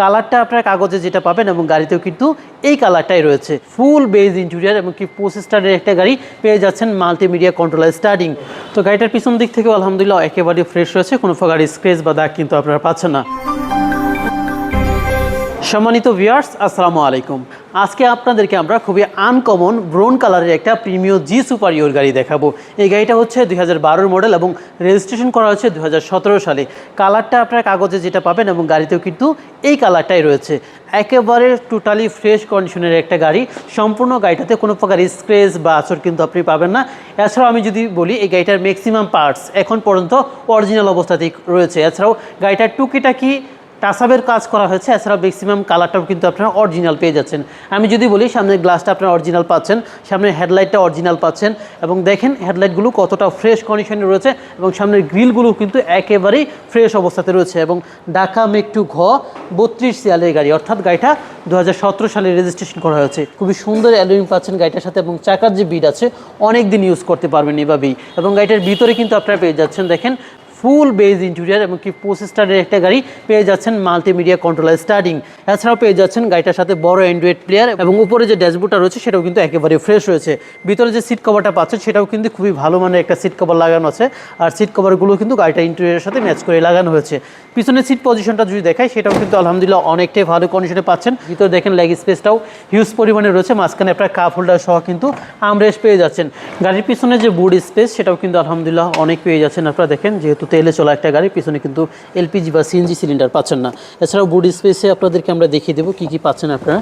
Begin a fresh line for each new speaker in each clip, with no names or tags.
কালারটা আপনার কাগজে যেটা পাবেন এবং গাড়িতেও কিন্তু এই কালারটাই রয়েছে। ফুল বেজ ইন্টেরিয়ার এবং কি পঁচিশ একটা গাড়ি পেয়ে যাচ্ছেন মাল্টিমিডিয়া কন্ট্রোলার স্টার্টিং তো গাড়িটার পিছন দিক থেকেও আলহামদুলিল্লাহ একেবারে ফ্রেশ রয়েছে, কোনো গাড়ির স্ক্রেচ বা দাগ কিন্তু আপনারা পাচ্ছেন না। সম্মানিত ভিউয়ার্স আসসালামু আলাইকুম। আজকে আপনাদেরকে আমরা খুবই আনকমন ব্রাউন কালারের একটা প্রিমিয় জি সুপারিয়র গাড়ি দেখাবো। এই গাড়িটা হচ্ছে দুই হাজার মডেল এবং রেজিস্ট্রেশন করা হচ্ছে দু সালে। কালারটা আপনার কাগজে যেটা পাবেন এবং গাড়িতেও কিন্তু এই কালারটাই রয়েছে। একেবারে টোটালি ফ্রেশ কন্ডিশনের একটা গাড়ি। সম্পূর্ণ গাড়িটাতে কোনো প্রকার স্ক্রেচ বা আচর কিন্তু আপনি পাবেন না। এছাড়াও আমি যদি বলি, এই গাড়িটার ম্যাক্সিমাম পার্টস এখন পর্যন্ত অরিজিনাল অবস্থাতেই রয়েছে। এছাড়াও গাড়িটার টুকিটাকি টাসাবের কাজ করা হয়েছে এছাড়াও ম্যাক্সিমাম কালারটাও কিন্তু আপনারা অরিজিনাল পেয়ে যাচ্ছেন। আমি যদি বলি সামনের গ্লাসটা আপনারা অরিজিনাল পাচ্ছেন সামনের হেডলাইটটা অরিজিনাল পাচ্ছেন, এবং দেখেন হেডলাইটগুলো কতটা ফ্রেশ কন্ডিশনে রয়েছে, এবং সামনের গ্রিলগুলো কিন্তু একেবারেই ফ্রেশ অবস্থাতে রয়েছে, এবং ঢাকা মেকটু ঘ বত্রিশ সিয়ালের গাড়ি, অর্থাৎ গাড়িটা দু হাজার সতেরো সালে রেজিস্ট্রেশন করা হয়েছে। খুবই সুন্দর অ্যালুমিনিয়াম পাচ্ছেন গাড়িটার সাথে, এবং চাকার যে বিট আছে অনেক দিন ইউজ করতে পারবেন এভাবেই, এবং গাড়িটার ভিতরে কিন্তু আপনারা পেয়ে যাচ্ছেন, দেখেন ফুল বেজ ইন্টেরিয়ার এবং কি পঁচিশ স্টারের একটা গাড়ি পেয়ে যাচ্ছেন মাল্টিমিডিয়া কন্ট্রোলার স্টার্টিং এছাড়াও পেয়ে যাচ্ছেন গাড়িটার সাথে বড় অ্যান্ড্রয়েড প্লেয়ার এবং উপরে যে ড্যাশবোর্ডটা রয়েছে সেটাও কিন্তু একেবারে ফ্রেশ রয়েছে। ভিতরে যে সিট কভারটা পাচ্ছেন সেটাও কিন্তু খুবই ভালো মানের একটা সিট কভার লাগানো আছে। আর সিট কভারগুলো কিন্তু গাড়িটা ইন্টেরিয়ারের সাথে ম্যাচ করে লাগানো হয়েছে। পিছনের সিট পজিশনটা যদি দেখায় সেটাও কিন্তু আলহামদুলিল্লাহ অনেকটাই ভালো কন্ডিশনে পাচ্ছেন। ভিতরে দেখেন লেগ স্পেসটাও হিউজ পরিমাণে রয়েছে। মাঝখানে আপনার কাপ হোল্ডার সহ কিন্তু আমরেশ পেয়ে যাচ্ছেন। গাড়ির পিছনে যে বুড স্পেস সেটাও কিন্তু আলহামদুলিল্লাহ অনেক পেয়ে যাচ্ছেন। আপনারা দেখেন, যেহেতু তেলে চলা একটা গাড়ি, পিছনে কিন্তু এলপিজি বা সিএনজি সিলিন্ডার পাচ্ছেন না। এছাড়াও বুড স্পেসে আপনাদেরকে আমরা দেখিয়ে দেবো কী কী পাচ্ছেন আপনারা।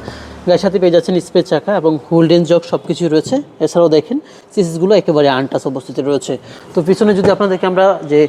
গাড়ির সাথে পেয়ে যাচ্ছেন স্পেস চাকা এবং হোল্ডেন জগ সব কিছুই রয়েছে। এছাড়াও দেখেন সিসিসগুলো একেবারে আনটাস অবস্থিত রয়েছে। তো পিছনে যদি আপনাদেরকে আমরা যে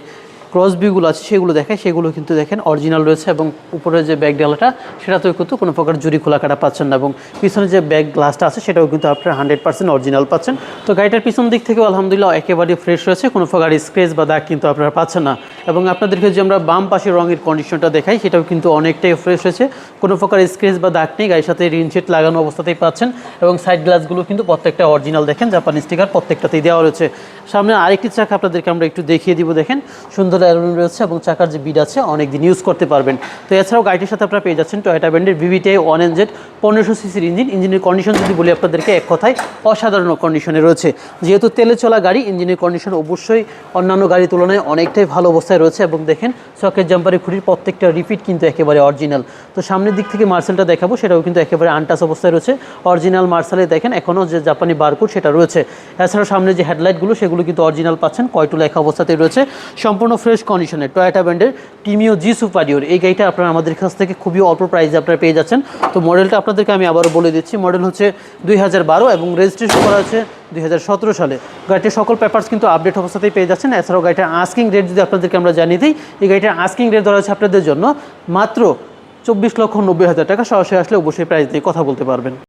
ক্রস ভিউগুলো আছে, সেগুলো দেখায়, সেগুলো কিন্তু দেখেন অরিজিনাল রয়েছে এবং উপরে যে ব্যাগ ডালাটা সেটাতেও কিন্তু কোনো প্রকার জুরি খোলা কাটা পাচ্ছেন না এবং পিছনে যে ব্যাগ গ্লাসটা আছে, সেটাও কিন্তু আপনার হান্ড্রেড পার্সেন্ট অরিজিনাল পাচ্ছেন। তো গাড়িটার পিছন দিক থেকেও আলহামদুলিল্লাহ একেবারে ফ্রেশ রয়েছে, কোনো প্রকার স্ক্রেচ বা দাগ কিন্তু আপনারা পাচ্ছেন না। এবং আপনাদেরকে যে আমরা বাম পাশের রঙের কন্ডিশনটা দেখাই, সেটাও কিন্তু অনেকটাই ফ্রেশ হয়েছে কোনো প্রকার স্ক্রেচ বা দাগ নেই, গাড়ির সাথে রিনশেট লাগানো অবস্থাতেই পাচ্ছেন এবং সাইড গ্লাসগুলো কিন্তু প্রত্যেকটা অরিজিনাল দেখেন জাপানি স্টিকার প্রত্যেকটাতেই দেওয়া রয়েছে। সামনে আরেকটি চাকা আপনাদেরকে আমরা একটু দেখিয়ে দিব, দেখেন, সুন্দর অ্যালুমিনিয়াম রয়েছে এবং চাকার যে বিড আছে অনেক দিন ইউজ করতে পারবেন। তো এছাড়াও গাড়িটির সাথে আপনারা পেয়ে যাচ্ছেন টয়োটা ব্র্যান্ডের ভিভিটিআই ওয়ান এন জেড পনেরোশো সিসির ইঞ্জিন ইঞ্জিনের কন্ডিশন যদি বলি আপনাদেরকে, এক কথায় অসাধারণ কন্ডিশনে রয়েছে। যেহেতু তেলে চলা গাড়ি ইঞ্জিনের কন্ডিশন অবশ্যই অন্যান্য গাড়ির তুলনায় অনেকটাই ভালো অবস্থায় রয়েছে এবং দেখেন চকের জাম্পারের খুঁটির প্রত্যেকটা রিপিট কিন্তু একেবারে অরিজিনাল তো সামনের দিক থেকে মার্সেলটা দেখাবো, সেটাও কিন্তু একেবারে আনটাস অবস্থায় রয়েছে। অরিজিনাল মার্সেলে দেখেন এখনও যে জাপানি বারকুড সেটা রয়েছে। এছাড়াও সামনে যে হেডলাইটগুলো সেগুলো কিন্তু অরিজিনাল পাচ্ছেন। কয়টু লেখা অবস্থাতেই রয়েছে। সম্পূর্ণ ফ্রেশ কন্ডিশনে টয়োটা ব্র্যান্ডের প্রিমিও জি সুপারিয়র এই গাড়িটা আপনারা আমাদের কাছ থেকে খুবই অল্প প্রাইসে আপনারা পেয়ে যাচ্ছেন। তো মডেলটা আপনাদেরকে আমি আবারও বলে দিচ্ছি। মডেল হচ্ছে দুই হাজার বারো এবং রেজিস্ট্রেশন করা হচ্ছে দুই সালে। গাড়িটির সকল পেপার্স কিন্তু আপডেট অবস্থাতেই পেয়ে যাচ্ছেন। এছাড়াও গাড়িটার আস্কিং রেট যদি আপনাদেরকে আমরা জানিয়ে দিই, এই গাড়িটার আস্কিং রেট ধরা হচ্ছে আপনাদের জন্য মাত্র চব্বিশ লক্ষ নব্বই হাজার টাকা। সরাসরি আসলে অবশ্যই প্রাইস দিয়ে কথা বলতে পারবেন।